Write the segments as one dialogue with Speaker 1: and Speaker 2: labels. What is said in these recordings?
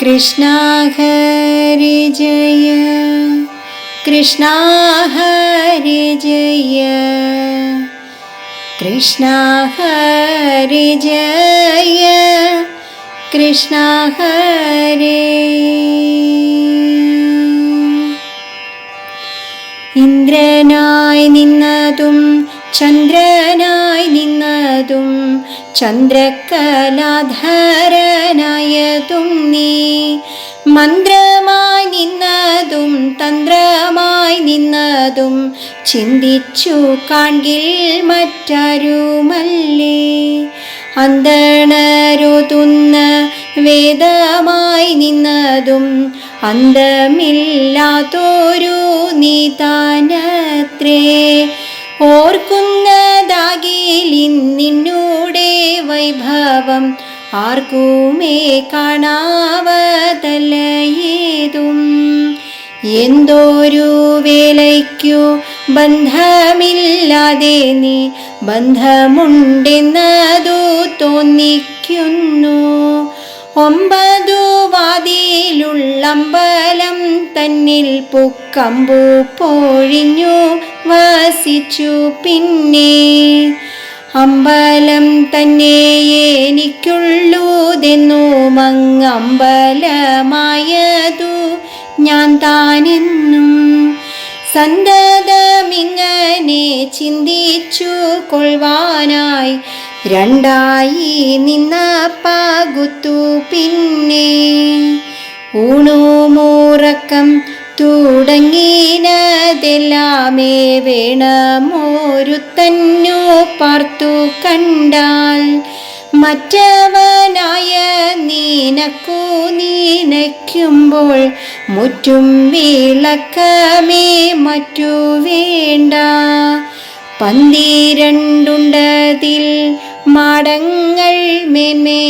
Speaker 1: കൃഷ്ണ ഹരി ജയ കൃഷ്ണ ഹരി ജയ കൃഷ്ണ ഹരി ജയ കൃഷ്ണ ഹരേ ഇന്ദ്രനായി നിന്നതും ചന്ദ്രനായി നിന്നതും ചന്ദ്രകലാധരനായതും നീ. മന്ത്രമായി നിന്നതും തന്ത്രമായി നിന്നതും ചിന്തിച്ചു കാൺകിൽ മറ്റാരുമല്ലേ. അന്തണരുതുന്ന വേദമായി നിന്നതും അന്തമില്ലാത്തോരു നീതാനത്രേ ഓർക്കുന്നതാകിലിൻ നിന്നൂടെ വൈഭവം. ആർക്കുമേ കാണാവതലയേതും? എന്തോരു വേലയ്ക്കു ബന്ധമില്ലാതെ നീ ബന്ധമുണ്ടെന്നതു തോന്നിക്കുന്നു. ഒമ്പതു വാതിയിലുള്ളമ്പലം തന്നിൽ പുക്കമ്പു പൊഴിഞ്ഞു. വസിച്ചു പിന്നെ അമ്പലം തന്നെ എനിക്കുള്ളൂതെന്നു മങ്ങമ്പലമായതു ഞാൻ താനെന്നും സന്തതമിങ്ങനെ ചിന്തിച്ചു കൊള്ളുവാനായി രണ്ടായി നിന്ന പകുത്തു പിന്നെ ഊണുമൂറക്കം തുടങ്ങിനതെല്ലാമേ വേണമോരുത്തന്നു പാർത്തു കണ്ടാൽ മറ്റവനായ നീനക്കു നീനയ്ക്കുമ്പോൾ മുറ്റും വിളക്കമേ മറ്റു വേണ്ട. പന്തിരണ്ടുണ്ടതിൽ മാടങ്ങൾ മേന്മേലെ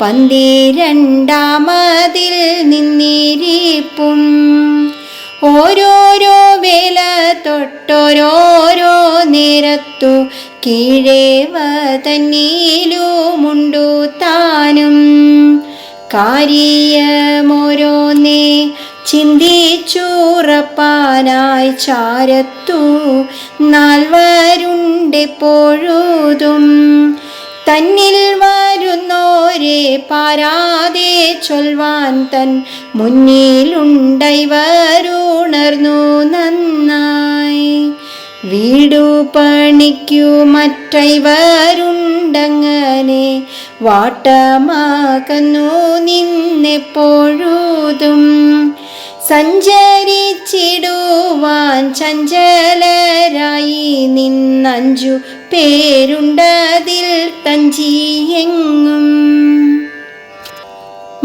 Speaker 1: പന്തിരണ്ടാമതിൽ നിന്നിരിപ്പും. ഓരോരോ വേല തൊട്ടോരോരോ നേരത്തു കീഴേവ തന്നീലുമുണ്ടു താനും. കാര്യമോരോന്നേ ചിന്തിച്ചുറപ്പാനായി ചാരത്തു നാൽവരുണ്ടെപ്പോഴുതും. തന്നിൽ വരുന്നോരെ പാരാതെ ചൊൽവാൻ തൻ മുന്നിലുണ്ടൈവരുണർന്നു നന്നായി. വീടു പണിക്കു മറ്റൈവരുണ്ടങ്ങനെ വാട്ടമാക്കുന്നു നിന്നെപ്പോഴുതും. സഞ്ചരിച്ചിടുവാൻ ചഞ്ചലരായി നിന്നഞ്ചു പേരുണ്ടതിൽ തഞ്ചിയെങ്ങും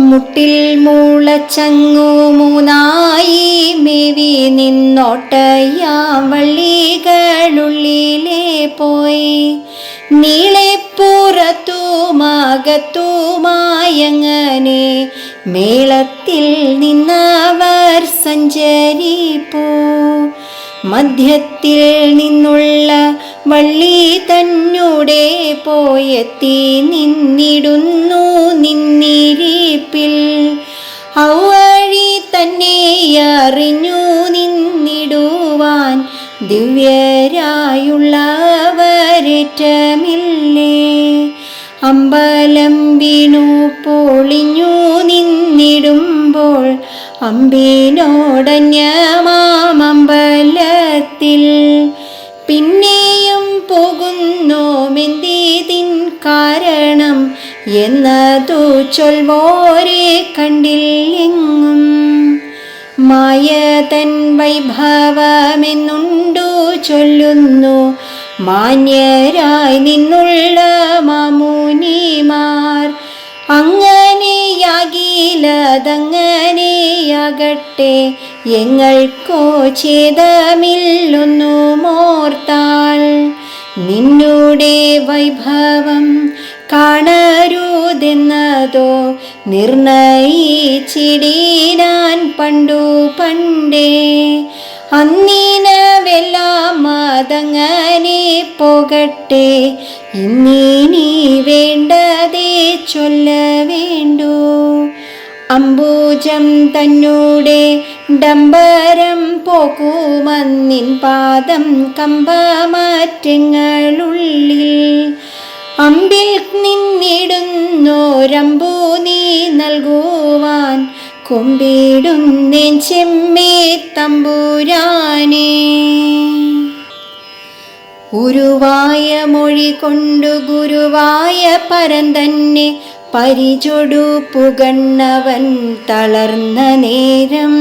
Speaker 1: മുട്ടിൽ മൂളച്ചങ്ങു മൂന്നായി മേവി നിന്നോട്ടയാവള്ളികളുള്ളിലേ പോയി. നീളെ പുറത്തുമാകത്തുമായങ്ങനെ മേളത്തിൽ നിന്നവർ സഞ്ചരിപ്പോ. മധ്യത്തിൽ നിന്നുള്ള വള്ളി തന്നൂടെ പോയെത്തി നിന്നിടുന്നു നിന്നിരിപ്പിൽ. ഔവഴി തന്നെ അറിഞ്ഞു നിന്നിടുവാൻ ദിവ്യരായുള്ളവരേറ്റമില്ലേ. അമ്പലം വീണു പൊളിഞ്ഞു നിന്നിടുമ്പോൾ അമ്പിനോടന്യമാമമ്പലത്തിൽ പിന്നെയും പോകുന്നു മെന്തിതിൻ കാരണം എന്നതു ചൊൽവോരെ കണ്ടില്ലെങ്ങും. മായ തൻ വൈഭവമെന്നുണ്ടു ചൊല്ലുന്നു മാന്യരായി നിന്നുള്ള മാമുനിമാർ അങ്ങനെയാകിലതങ്ങനെയാകട്ടെ എങ്ങൾക്കോ ഛേദമില്ലൊന്നു മോർത്താൽ നിന്നുടെ വൈഭവം കാണരുതെന്നതോ നിർണയിച്ചിടീനാൻ പണ്ടു പണ്ടേ. അന്നീനവെല്ലാം അതങ്ങനെ പോകട്ടെ. ഇന്നീനി വേണ്ടതേ ചൊല്ല വേണ്ടു. അംബൂജം തന്നൂടെ ഡംബരം പോകുമന്നിൻ പാദം കമ്പമാറ്റങ്ങളുള്ളിൽ. അമ്പിൽ നിന്നിടുന്നോരമ്പൂ നീ നൽകുവാൻ കുമ്പിടുന്നേൻ ചെമ്മേ തമ്പുരാനേ. ഉരുവായ മൊഴി കൊണ്ടു ഗുരുവായ പരം തന്നെ പരിചൊടു പുകണ്ണവൻ തളർന്ന നേരം.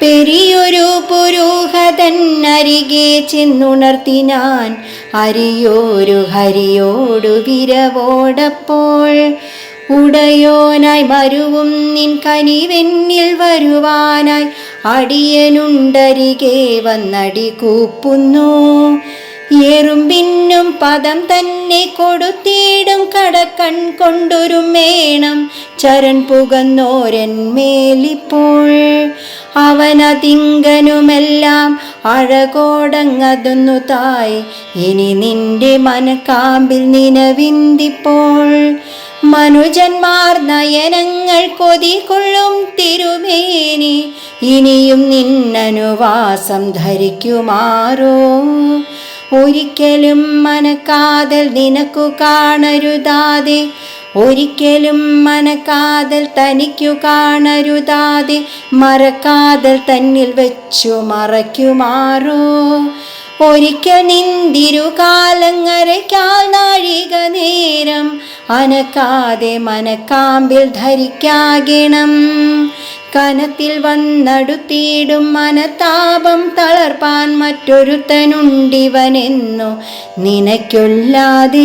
Speaker 1: പെരിയൊരു പുരോഹതൻ അരികെ ചെന്നുണർത്തിനാൻ അരിയോരു ഹരിയോടു വിരവോടപ്പോൾ ഉടയോനായി വരുവും നിൻ കനിവെന്നിൽ വരുവാനായി അടിയനുണ്ടരികെ വന്നടി കൂപ്പുന്നു. എറുമ്പിന്നും പദം തന്നെ കൊടുത്തിടും കടക്കൺ കൊണ്ടൊരു മേണം. ചരൺ പുകന്നോരൻ മേലിപ്പോൾ അവനതിങ്കനുമെല്ലാം അഴകോടങ്ങതൊന്നു തായ്. ഇനി നിന്റെ മനക്കാമ്പിൽ നിലവിന്തിപ്പോൾ മനുജന്മാർ നയനങ്ങൾ കൊതികൊള്ളും തിരുമേനി. ഇനിയും നിന്നനുവാസം ധരിക്കുമാറോ? ഒരിക്കലും മനക്കാതൽ നിനക്കു കാണരുതാതെ. ഒരിക്കലും മനക്കാതൽ തനിക്കു കാണരുതാതെ. മറക്കാതൽ തന്നിൽ വെച്ചു മറയ്ക്കുമാറോ? ഒരിക്കൽ നിന്തിരുകാലങ്ങരയ്ക്കാൽ നാഴിക നേരം അനക്കാതെ മനക്കാമ്പിൽ ധരിക്കാകണം. കനത്തിൽ വന്നടുത്തിടും മനതാപം തളർപ്പാൻ മറ്റൊരുത്തനുണ്ടിവനെന്നു നിനക്കൊല്ലാതെ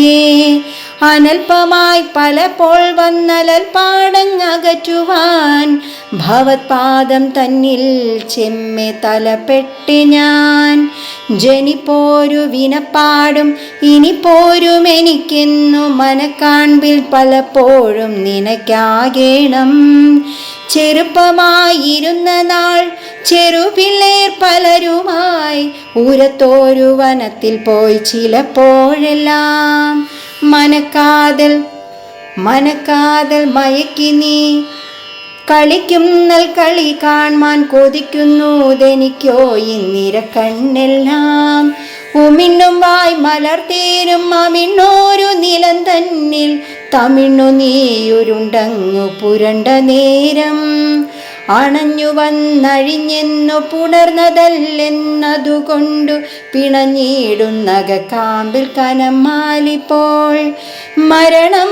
Speaker 1: അനൽപമായി പലപ്പോൾ വന്നലൽപ്പാടങ്ങകറ്റുവാൻ ഭവത്പാദം തന്നിൽ ചെമ്മെ തലപ്പെട്ട് ഞാൻ. ജനിപ്പോരു വിനപ്പാടും ഇനി പോരും എനിക്കെന്നു മനക്കാൺപിൽ പലപ്പോഴും നിനക്കാകേണം. ചെറുപ്പമായിരുന്ന നാൾ ചെറുപിള്ളേർ പലരുമായി ഉരത്തോരു വനത്തിൽ പോയി ചിലപ്പോഴെല്ലാം മനക്കാതൽ മനക്കാതൽ മയക്കി നീ കളിക്കുന്നൽ കളി കാൺമാൻ കൊതിക്കുന്നുതെനിക്കോ ഇന്നിര കണ്ണെല്ലാം ഉമിണ്ണും വായ് മലർത്തേരും അമിണ്ണോരു നിലം തന്നിൽ. തമിണ്ണു നീയുരുണ്ടങ്ങു പുരണ്ട നേരം. അണഞ്ഞു വന്നഴിഞ്ഞെന്നു പുണർന്നതല്ലെന്നതുകൊണ്ടു പിണഞ്ഞിടുന്നക കാമ്പിൽ കനം മാലിപ്പോൾ. മരണം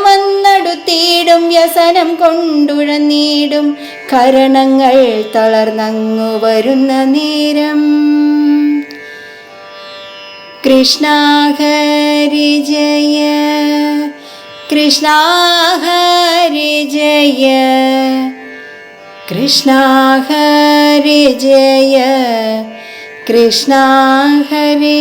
Speaker 1: വന്നടുത്തിടും വ്യസനം കൊണ്ടുഴന്നീടും കരണങ്ങൾ തളർന്നങ്ങു വരുന്ന നേരം. കൃഷ്ണാഹരി ജയ കൃഷ്ണാഹരി ജയ കൃഷ്ണാഹരി ജയ കൃഷ്ണ ഹരി